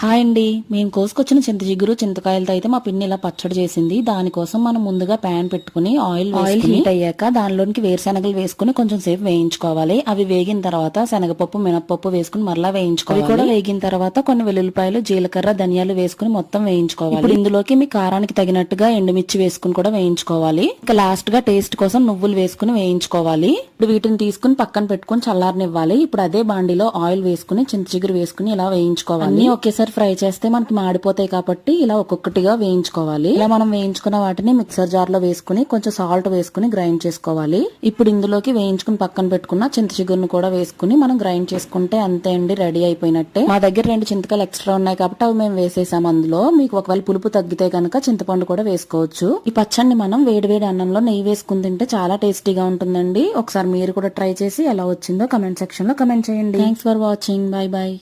Hi అండి. మేము కోసుకొచ్చిన చింత జిగురు చింతకాయలతో అయితే మా పిన్ని ఇలా పచ్చడి చేసింది. దానికోసం మనం ముందుగా ప్యాన్ పెట్టుకుని ఆయిల్ ఆయిల్ హీట్ అయ్యాక దానిలోనికి వేరుశనగలు వేసుకుని కొంచెం సేపు వేయించుకోవాలి. అవి వేగిన తర్వాత శనగపప్పు మినపప్పు వేసుకుని మరలా వేయించుకోవాలి. అవి కూడా వేగిన తర్వాత కొన్ని వెల్లుల్లిపాయలు జీలకర్ర ధనియాలు వేసుకుని మొత్తం వేయించుకోవాలి. ఇప్పుడు ఇందులోకి మీ కారానికి తగినట్టుగా ఎండుమిర్చి వేసుకుని కూడా వేయించుకోవాలి. ఇంకా లాస్ట్గా టేస్ట్ కోసం నువ్వులు వేసుకుని వేయించుకోవాలి. ఇప్పుడు వీటిని తీసుకుని పక్కన పెట్టుకుని చల్లారనివ్వాలి. ఇప్పుడు అదే బాండిలో ఆయిల్ వేసుకుని చింత చిగురు వేసుకుని ఇలా వేయించుకోవాలి. అన్ని ఒకేసారి ఫ్రై చేస్తే మనకి మాడిపోతాయి కాబట్టి ఇలా ఒక్కొక్కటిగా వేయించుకోవాలి. ఇలా మనం వేయించుకున్న వాటిని మిక్సర్ జార్లో వేసుకుని కొంచెం సాల్ట్ వేసుకుని గ్రైండ్ చేసుకోవాలి. ఇప్పుడు ఇందులోకి వేయించుకుని పక్కన పెట్టుకున్న చింత చిగురును కూడా వేసుకుని మనం గ్రైండ్ చేసుకుంటే అంతే అండి రెడీ అయిపోయినట్టే. మా దగ్గర రెండు చింతకాయలు ఎక్స్ట్రా ఉన్నాయి కాబట్టి అవి మేము వేసేసాం అందులో. మీకు ఒకవేళ పులుపు తగ్గితే కనుక చింతపండు కూడా వేసుకోవచ్చు. ఈ పచ్చడిని మనం వేడివేడి అన్నంలో నెయ్యి వేసుకుని తింటే చాలా టేస్టీగా ఉంటుందండి. ఒకసారి మీరు కూడా ట్రై చేసి ఎలా వచ్చిందో కమెంట్ సెక్షన్లో కమెంట్ చేయండి. Thanks for watching bye bye